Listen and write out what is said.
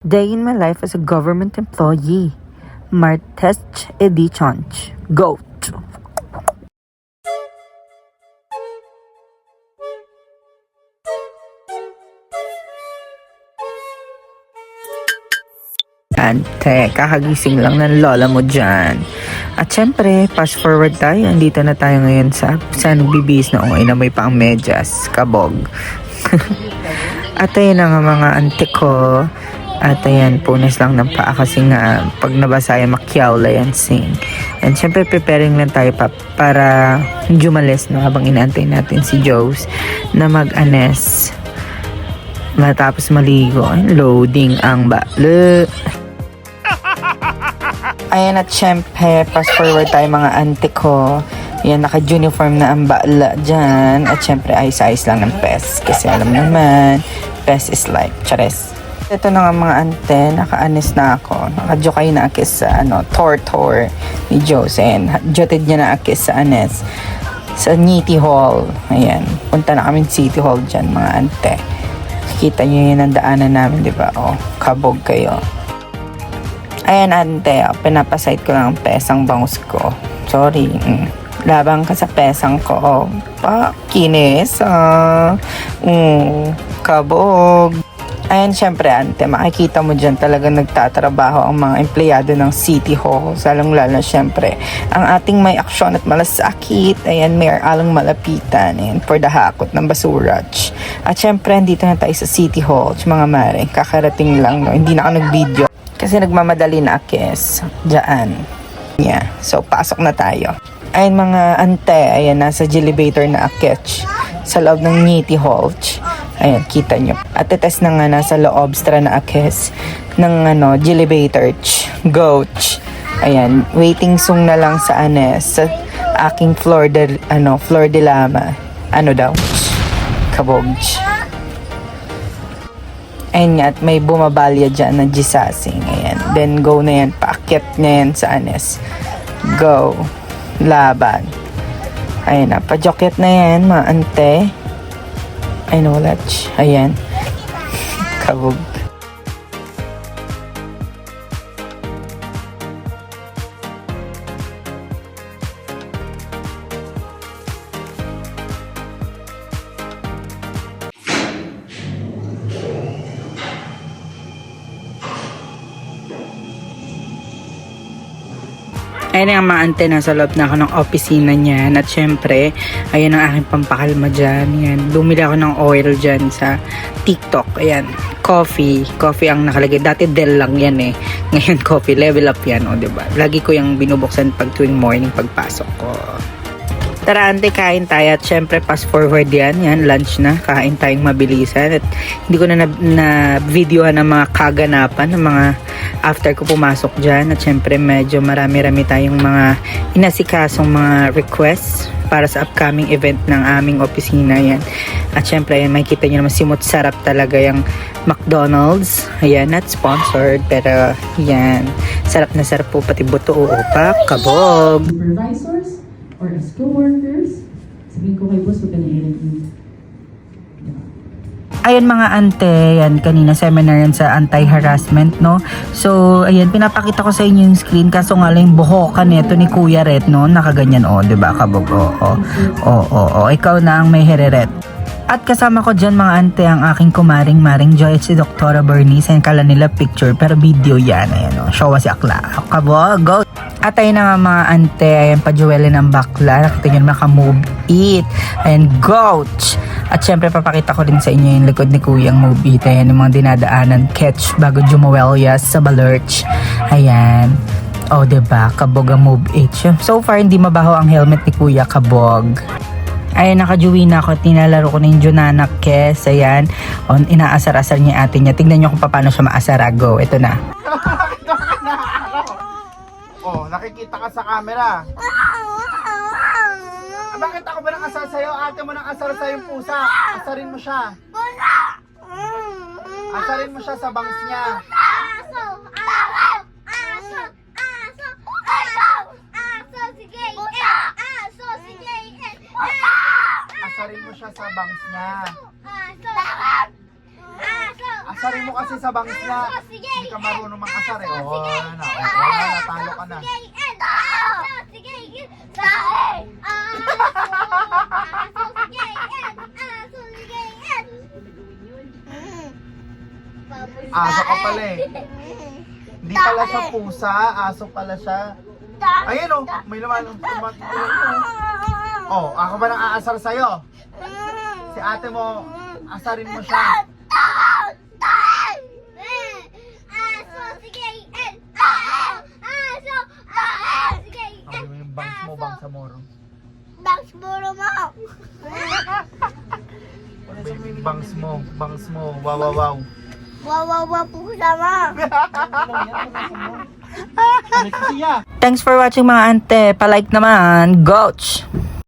Day in my life as a government employee. Martech Edition. Goat. Ante, kakagising lang ng lola mo dyan. At syempre, fast forward tayo. Andito na tayo ngayon sa sa nagbibihis na ungay na may pang medyas, kabog. At ayun na nga mga ante ko. At ayan, punas lang ng paa kasi nga pag nabasa yan, makyawla yan sing. And syempre, preparing lang tayo pa para jumalis no, habang inaantay natin si Joes na mag-anes. Matapos maligo, ay, loading ang balo. Ayan at syempre, fast forward tayo mga ante ko. Yan, naka-uniform na ang bala dyan. At syempre, ayos-ayos lang ng PES. Kasi alam naman, PES is like, chares. Ito na nga mga ante, naka-anis na ako. Naka-jokay na akis sa ano, tor-tor ni Josen. Jotted niya na akis sa anes. Sa Niti Hall. Ayan, punta na kami City Hall dyan mga ante. Kita niyo yun ang daanan namin, di ba? O, kabog kayo. Ayan, ante, oh, pinapasite ko lang ang pesang bangus ko. Sorry. Mm. Labang ka sa pesang ko. Pa, kinis. Ah. Mm, kabog. Ayan, syempre, ante, makikita mo dyan talaga nagtatrabaho ang mga empleyado ng City Hall. Salong lalo, syempre. Ang ating may aksyon at malasakit. Ayan, may alang malapitan. Ayan, for the hakot ng basuraj. At syempre, andito na tayo sa City Hall. Mga mare, kakarating lang, no? Hindi na ako nag-video. Kasi nagmamadali na akes. Diyan. Yeah. So, pasok na tayo. Ayun mga ante, ayan, nasa elevator na akech sa loob ng Niti Hall. Ayan, kita nyo. At test na nga nasa loob stra na akes ng ano, elevator. Go. Ayan, waiting sung na lang sa anes sa aking floor de, ano, floor de lama. Ano daw? Kabog. Ayun nga, at may bumabalya dyan na gisasing. Ayan. Then, go na yan. Paakyat na yan sa anes. Go. Laban. Ayan na. Pajokyat na yan, mga ante. Ay, wala. ch- Ayan. Kabog. Ayun ang mga ante, nasa loob na ako ng opisina niyan. At syempre, ayan ang aking pampakalma dyan. Yan. Bumili ako ng oil dyan sa TikTok. Ayan. Coffee. Coffee ang nakalagay. Dati Dell lang yan eh. Ngayon coffee. Level up yan. O, diba? Lagi ko yung binubuksan pag tuwing morning pagpasok ko. Tara, ante, kain tayo. At syempre, fast forward yan. Yan, lunch na. Kain tayong mabilisan. At hindi ko na na, na videohan ng mga kaganapan, ng mga after ko pumasok dyan. At syempre, medyo marami-rami tayong mga inasikasong mga requests para sa upcoming event ng aming opisina yan. At syempre, ayan, makikita nyo naman simot sarap talaga yung McDonald's. Ayan, not sponsored, pero yan. Sarap na sarap po, pati buto upa, kabog. supervisors or as co-workers, sabihin ko kay boss, huwag ka na i-review. Ayun mga ante, yan kanina seminar yan sa anti-harassment, no? So, ayan, pinapakita ko sa inyo yung screen kaso nga lang yung buhokan nito ni Kuya Red, no? Nakaganyan, oh, di ba? Kabog, oh, oh, oh, oh, oh. Ikaw na ang may hereret. At kasama ko dyan mga ante ang aking kumaring Maring Joy at si Dr. Bernice. Ayan kala nila picture pero video yan. Ayan o, show si Akla. Kabog, go! At ayun na nga mga ante, ayan pa Joelle ng bakla. Nakita nyo naman ka-move it. Ayan, goat! At syempre papakita ko rin sa inyo yung likod ni Kuyang Move It. Ayan yung mga dinadaanan catch bago jumuwelyas sa Balurch. Ayan. Oh, 'di ba? Kabog ang Move It. So far hindi mabaho ang helmet ni Kuya Kabog. Ayun, nakajuwi na ako. Tinalaro ko na yung Junana Kes. Ayan. O, inaasar-asar niya ate niya. Tignan niyo kung paano siya maasar. Go. Ito na. Nakikita ka sa camera. Ah, bakit ako ba nang sa'yo? Ate mo nang asar sa'yo yung pusa. Asarin mo siya. Asarin mo siya sa bangs niya. Aso! Aso! Aso! Aso! Aso! Aso! Sige! Aso! Sige! Asarin mo siya sa bangs niya. Asarin mo kasi sa. Aso, sige, Hindi ka marunong makasar eh. Aso, Oh, wala na. Oh, wala na, talo ka na. Sige, sige, en. Aso ka pala eh. Hindi pala siya pusa, aso pala siya. Ayun oh, may laman. Oh, ako ba nang aasar sa'yo? Si ate mo, asarin mo siya. Aso, sige, en. Aso, aso, sige, Sabi en. mo bangs sa moro. Bangs buro mo. Bangs mo, bangs mo, wow wow wow. Wow, wow, wow, po sama. Thanks for watching mga ante. Palike naman. Goch!